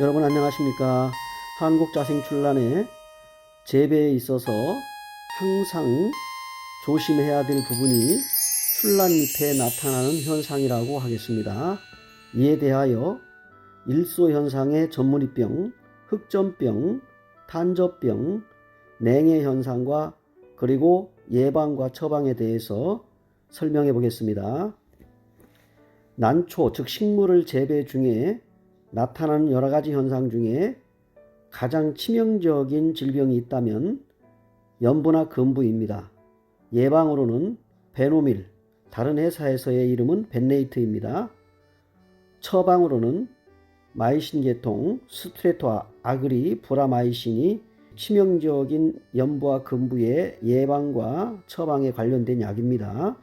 여러분 안녕하십니까? 한국자생출란의 재배에 있어서 항상 조심해야 될 부분이 출란 잎에 나타나는 현상이라고 하겠습니다. 이에 대하여 일소 현상의 전문이병, 흑점병, 탄저병, 냉해 현상과 그리고 예방과 처방에 대해서 설명해 보겠습니다. 난초, 즉 식물을 재배 중에 나타나는 여러 가지 현상 중에 가장 치명적인 질병이 있다면 염부나 금부입니다. 예방으로는 베노밀, 다른 회사에서의 이름은 벤네이트입니다. 처방으로는 마이신 계통 스트레토 아그리 브라마이신이 치명적인 염부와 금부의 예방과 처방에 관련된 약입니다.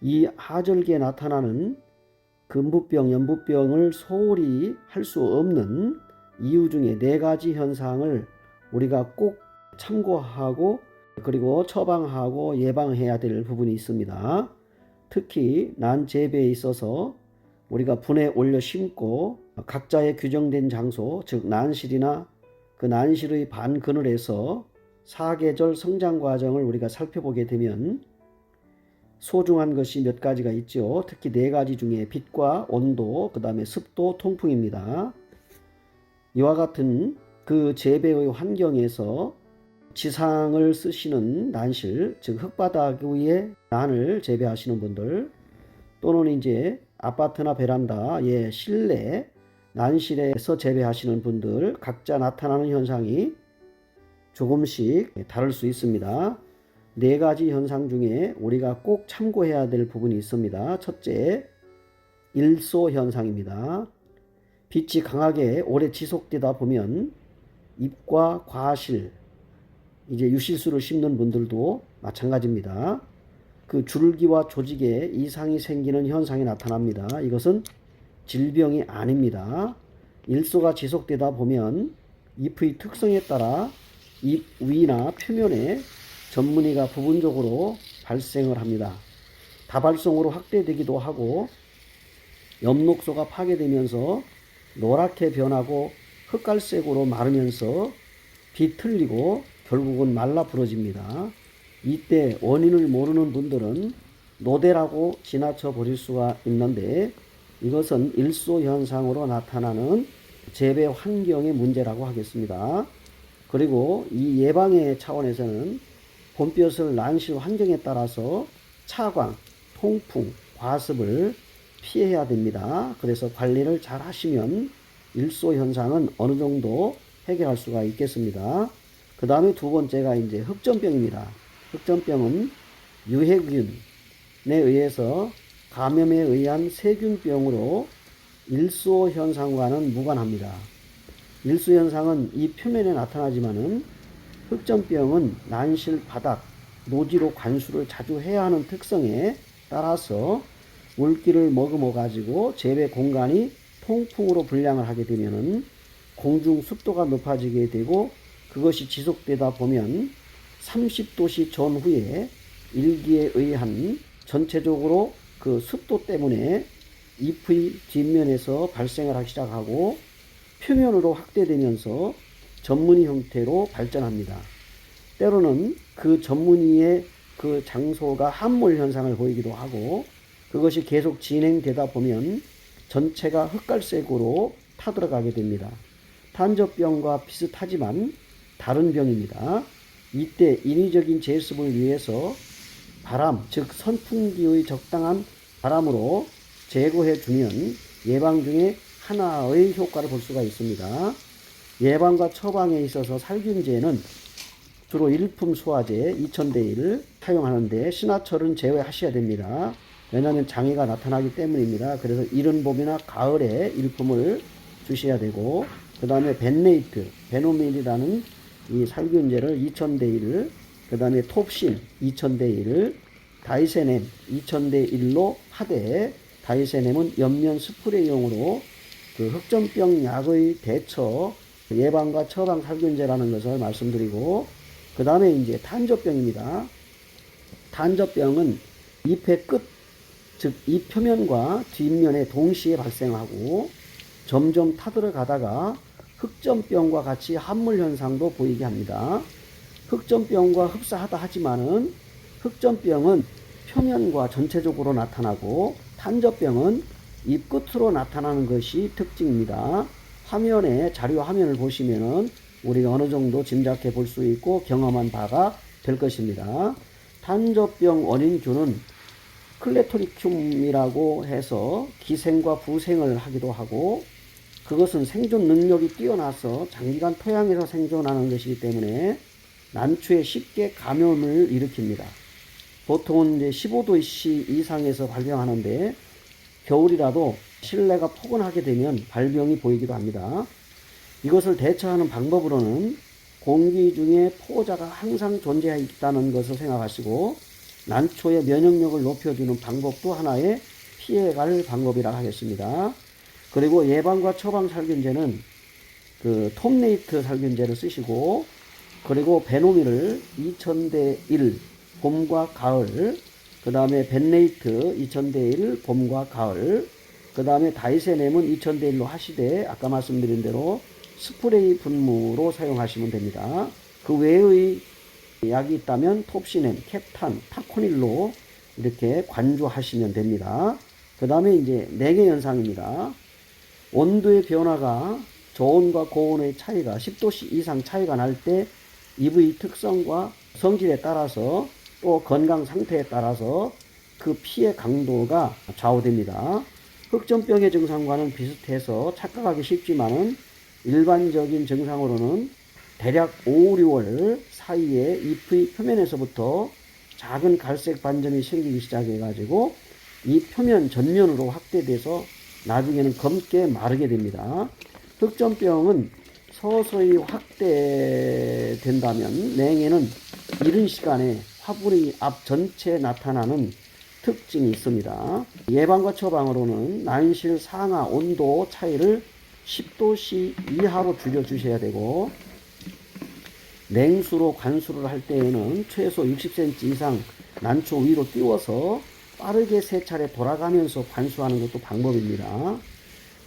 이 하절기에 나타나는 금부병, 연부병을 소홀히 할 수 없는 이유 중에 네 가지 현상을 우리가 꼭 참고하고 그리고 처방하고 예방해야 될 부분이 있습니다. 특히 난 재배에 있어서 우리가 분에 올려 심고 각자의 규정된 장소, 즉 난실이나 그 난실의 반 그늘에서 사계절 성장 과정을 우리가 살펴보게 되면 소중한 것이 몇 가지가 있죠. 특히 네 가지 중에 빛과 온도, 그 다음에 습도, 통풍입니다. 이와 같은 그 재배의 환경에서 지상을 쓰시는 난실, 즉 흙바닥 위에 난을 재배하시는 분들 또는 이제 아파트나 베란다의 실내 난실에서 재배하시는 분들 각자 나타나는 현상이 조금씩 다를 수 있습니다. 네 가지 현상 중에 우리가 꼭 참고해야 될 부분이 있습니다. 첫째, 일소 현상입니다. 빛이 강하게 오래 지속되다 보면 잎과 과실, 이제 유실수를 심는 분들도 마찬가지입니다. 그 줄기와 조직에 이상이 생기는 현상이 나타납니다. 이것은 질병이 아닙니다. 일소가 지속되다 보면 잎의 특성에 따라 잎 위나 표면에 전문의가 부분적으로 발생을 합니다. 다발성으로 확대되기도 하고 엽록소가 파괴되면서 노랗게 변하고 흑갈색으로 마르면서 비틀리고 결국은 말라 부러집니다. 이때 원인을 모르는 분들은 노대라고 지나쳐 버릴 수가 있는데 이것은 일소 현상으로 나타나는 재배 환경의 문제라고 하겠습니다. 그리고 이 예방의 차원에서는 봄볕을 난실 환경에 따라서 차광, 통풍, 과습을 피해야 됩니다. 그래서 관리를 잘 하시면 일소 현상은 어느 정도 해결할 수가 있겠습니다. 그 다음에 두 번째가 이제 흑점병입니다. 흑점병은 유해균에 의해서 감염에 의한 세균병으로 일소 현상과는 무관합니다. 일소 현상은 이 표면에 나타나지만은 흑점병은 난실 바닥, 노지로 관수를 자주 해야 하는 특성에 따라서 물기를 머금어 가지고 재배 공간이 통풍으로 분량을 하게 되면은 공중 습도가 높아지게 되고 그것이 지속되다 보면 30도씨 전후에 일기에 의한 전체적으로 그 습도 때문에 잎의 뒷면에서 발생을 하기 시작하고 표면으로 확대되면서 전문의 형태로 발전합니다. 때로는 그 전문의의 그 장소가 함몰 현상을 보이기도 하고 그것이 계속 진행되다 보면 전체가 흑갈색으로 타들어가게 됩니다. 탄저병과 비슷하지만 다른 병입니다. 이때 인위적인 제습을 위해서 바람, 즉 선풍기의 적당한 바람으로 제거해 주면 예방 중에 하나의 효과를 볼 수가 있습니다. 예방과 처방에 있어서 살균제는 주로 일품 소화제 2000대 1 사용하는데 신화철은 제외하셔야 됩니다. 왜냐하면 장애가 나타나기 때문입니다. 그래서 이른 봄이나 가을에 일품을 주셔야 되고 그 다음에 벤네이트, 베노밀이라는 이 살균제를 2000대 1을 그 다음에 톱신 2000대 1을 다이세넴 2000대 1로 하되 다이세넴은 옆면 스프레이용으로 그 흑점병 약의 대처 예방과 처방 살균제라는 것을 말씀드리고 그 다음에 이제 탄저병입니다. 탄저병은 잎의 끝, 즉 잎 표면과 뒷면에 동시에 발생하고 점점 타들어가다가 흑점병과 같이 함물 현상도 보이게 합니다. 흑점병과 흡사하다 하지만은 흑점병은 표면과 전체적으로 나타나고 탄저병은 입 끝으로 나타나는 것이 특징입니다. 화면에 자료 화면을 보시면은 우리가 어느 정도 짐작해 볼 수 있고 경험한 바가 될 것입니다. 탄저병 원인균은 클레토리쿰이라고 해서 기생과 부생을 하기도 하고 그것은 생존 능력이 뛰어나서 장기간 토양에서 생존하는 것이기 때문에 난초에 쉽게 감염을 일으킵니다. 보통은 이제 15도씨 이상에서 발병하는데 겨울이라도 실내가 포근하게 되면 발병이 보이기도 합니다. 이것을 대처하는 방법으로는 공기 중에 포자가 항상 존재하고 있다는 것을 생각하시고 난초의 면역력을 높여주는 방법도 하나의 피해갈 방법이라 하겠습니다. 그리고 예방과 처방 살균제는 그 톱네이트 살균제를 쓰시고 그리고 베노미를 2000대 1 봄과 가을 그 다음에 벤네이트 2000대 1 봄과 가을 그 다음에 다이세넴은 2000대 1로 하시되 아까 말씀드린 대로 스프레이 분무로 사용하시면 됩니다. 그 외의 약이 있다면 톱시넴, 캡탄, 타코닐로 이렇게 관주하시면 됩니다. 그 다음에 이제 냉해 현상입니다. 온도의 변화가 저온과 고온의 차이가 10도씨 이상 차이가 날때 EV 특성과 성질에 따라서 또 건강 상태에 따라서 그 피해 강도가 좌우됩니다. 흑점병의 증상과는 비슷해서 착각하기 쉽지만은 일반적인 증상으로는 대략 5, 6월 사이에 잎의 표면에서부터 작은 갈색 반점이 생기기 시작해 가지고 이 표면 전면으로 확대돼서 나중에는 검게 마르게 됩니다. 흑점병은 서서히 확대된다면 냉에는 이른 시간에 화분의 앞 전체에 나타나는 특징이 있습니다. 예방과 처방으로는 난실 상하 온도 차이를 10도씨 이하로 줄여주셔야 되고 냉수로 관수를 할 때에는 최소 60cm 이상 난초 위로 띄워서 빠르게 세 차례 돌아가면서 관수하는 것도 방법입니다.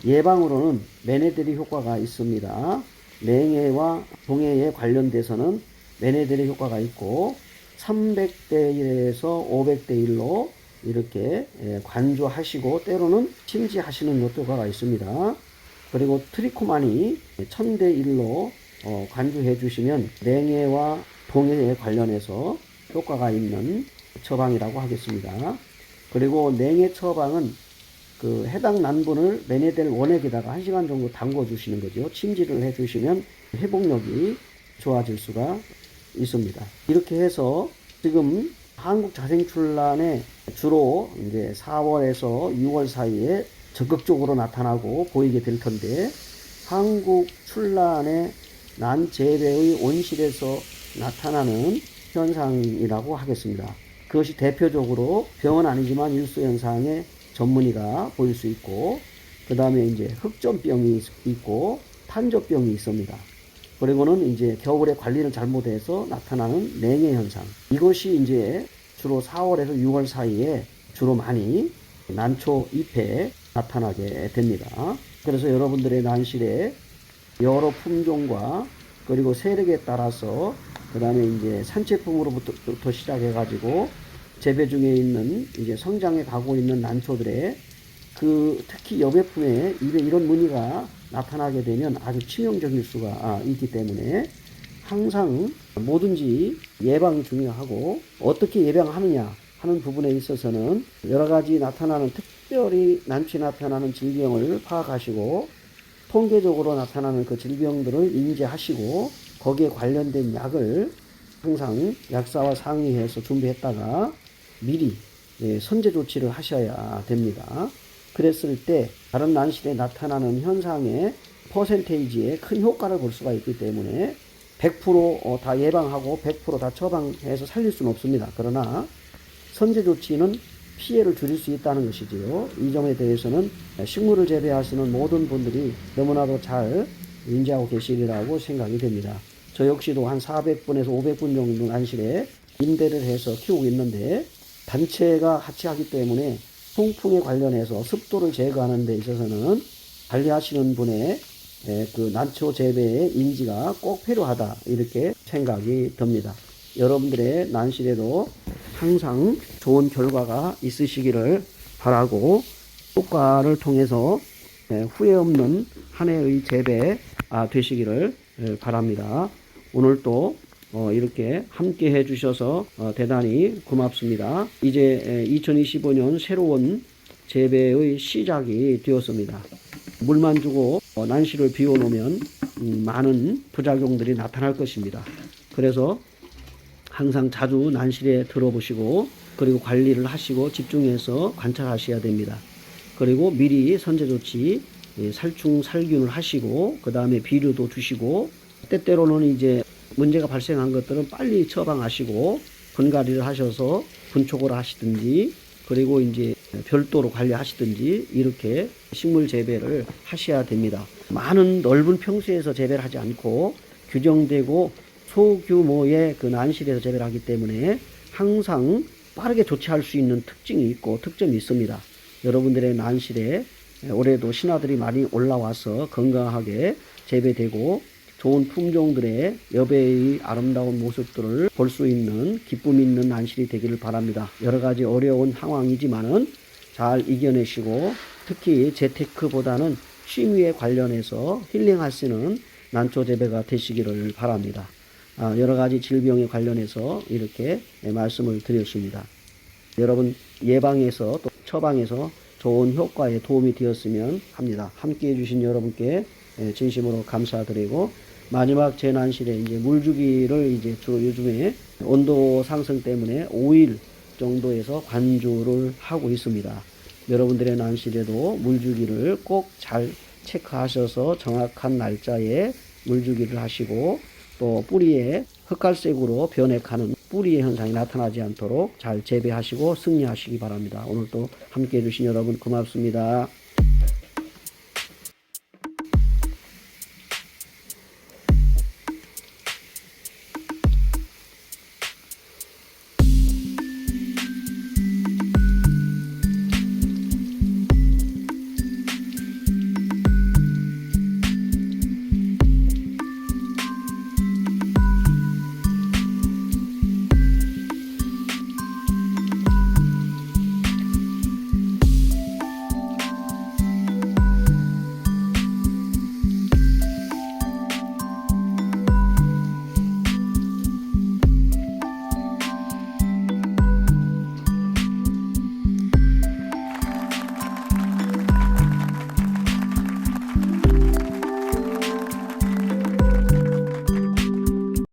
예방으로는 메네드리 효과가 있습니다. 냉해와 동해에 관련돼서는 메네드리 효과가 있고 300대 1에서 500대 1로 이렇게 예, 관주하시고 때로는 침지하시는 효과가 있습니다. 그리고 1000대 1로 어, 관주해 주시면 냉해와 동해에 관련해서 효과가 있는 처방이라고 하겠습니다. 그리고 냉해 처방은 그 해당 난분을 메네델 원액에다가 1시간 정도 담궈 주시는 거죠. 침지를 해 주시면 회복력이 좋아질 수가 있습니다. 이렇게 해서 지금 한국 자생출란에 주로 이제 4월에서 6월 사이에 적극적으로 나타나고 보이게 될 텐데 한국 출란의 난재배의 온실에서 나타나는 현상이라고 하겠습니다. 그것이 대표적으로 병은 아니지만 일수 현상의 전문의가 보일 수 있고 그 다음에 이제 흑점병이 있고 탄저병이 있습니다. 그리고는 이제 겨울에 관리를 잘못해서 나타나는 냉해 현상. 이것이 이제 주로 4월에서 6월 사이에 주로 많이 난초 잎에 나타나게 됩니다. 그래서 여러분들의 난실에 여러 품종과 그리고 세력에 따라서 그 다음에 이제 산채품으로부터 시작해 가지고 재배 중에 있는 이제 성장해 가고 있는 난초들의 그 특히 여배품에 입에 이런 무늬가 나타나게 되면 아주 치명적일 수가 아, 있기 때문에 항상 뭐든지 예방이 중요하고 어떻게 예방하느냐 하는 부분에 있어서는 여러 가지 나타나는 특별히 난초에 나타나는 질병을 파악하시고 통계적으로 나타나는 그 질병들을 인지하시고 거기에 관련된 약을 항상 약사와 상의해서 준비했다가 미리 예, 선제 조치를 하셔야 됩니다. 그랬을 때 다른 난실에 나타나는 현상의 퍼센테이지에 큰 효과를 볼 수가 있기 때문에 100%다 예방하고 100%다 처방해서 살릴 수는 없습니다. 그러나 선제 조치는 피해를 줄일 수 있다는 것이지요. 이 점에 대해서는 식물을 재배하시는 모든 분들이 너무나도 잘 인지하고 계시리라고 생각이 됩니다. 저 역시도 한 400분에서 500분 정도 난실에 임대를 해서 키우고 있는데 단체가 하치하기 때문에 통풍에 관련해서 습도를 제거하는 데 있어서는 관리하시는 분의 예, 그 난초 재배의 인지가 꼭 필요하다 이렇게 생각이 듭니다. 여러분들의 난실에도 항상 좋은 결과가 있으시기를 바라고 효과를 통해서 예, 후회 없는 한 해의 재배 아, 되시기를 예, 바랍니다. 오늘 또 어, 이렇게 함께 해주셔서 어, 대단히 고맙습니다. 이제 2025년 새로운 재배의 시작이 되었습니다. 물만 주고 어, 난시를 비워놓으면 음, 많은 부작용들이 나타날 것입니다. 그래서 항상 자주 난실에 들어보시고 그리고 관리를 하시고 집중해서 관찰하셔야 됩니다. 그리고 미리 선제 조치 예, 살충 살균을 하시고 그 다음에 비료도 주시고 때때로는 이제 문제가 발생한 것들은 빨리 처방하시고 분갈이를 하셔서 분촉을 하시든지 그리고 이제 별도로 관리하시든지 이렇게 식물 재배를 하셔야 됩니다. 많은 넓은 평수에서 재배를 하지 않고 규정되고 소규모의 그 난실에서 재배를 하기 때문에 항상 빠르게 조치할 수 있는 특징이 있고 특점이 있습니다. 여러분들의 난실에 올해도 신화들이 많이 올라와서 건강하게 재배되고 좋은 품종들의 여배의 아름다운 모습들을 볼 수 있는 기쁨 있는 난실이 되기를 바랍니다. 여러 가지 어려운 상황이지만은 잘 이겨내시고 특히 재테크보다는 취미에 관련해서 힐링할 수 있는 난초 재배가 되시기를 바랍니다. 아, 여러 가지 질병에 관련해서 이렇게 말씀을 드렸습니다. 여러분 예방에서 또 처방에서 좋은 효과에 도움이 되었으면 합니다. 함께 해주신 여러분께 예, 진심으로 감사드리고 마지막 재난실에 이제 물주기를 이제 주로 요즘에 온도 상승 때문에 5일 정도에서 관주를 하고 있습니다. 여러분들의 난실에도 물주기를 꼭 잘 체크하셔서 정확한 날짜에 물주기를 하시고 또 뿌리에 흑갈색으로 변해가는 뿌리의 현상이 나타나지 않도록 잘 재배하시고 승리하시기 바랍니다. 오늘도 함께 해주신 여러분 고맙습니다.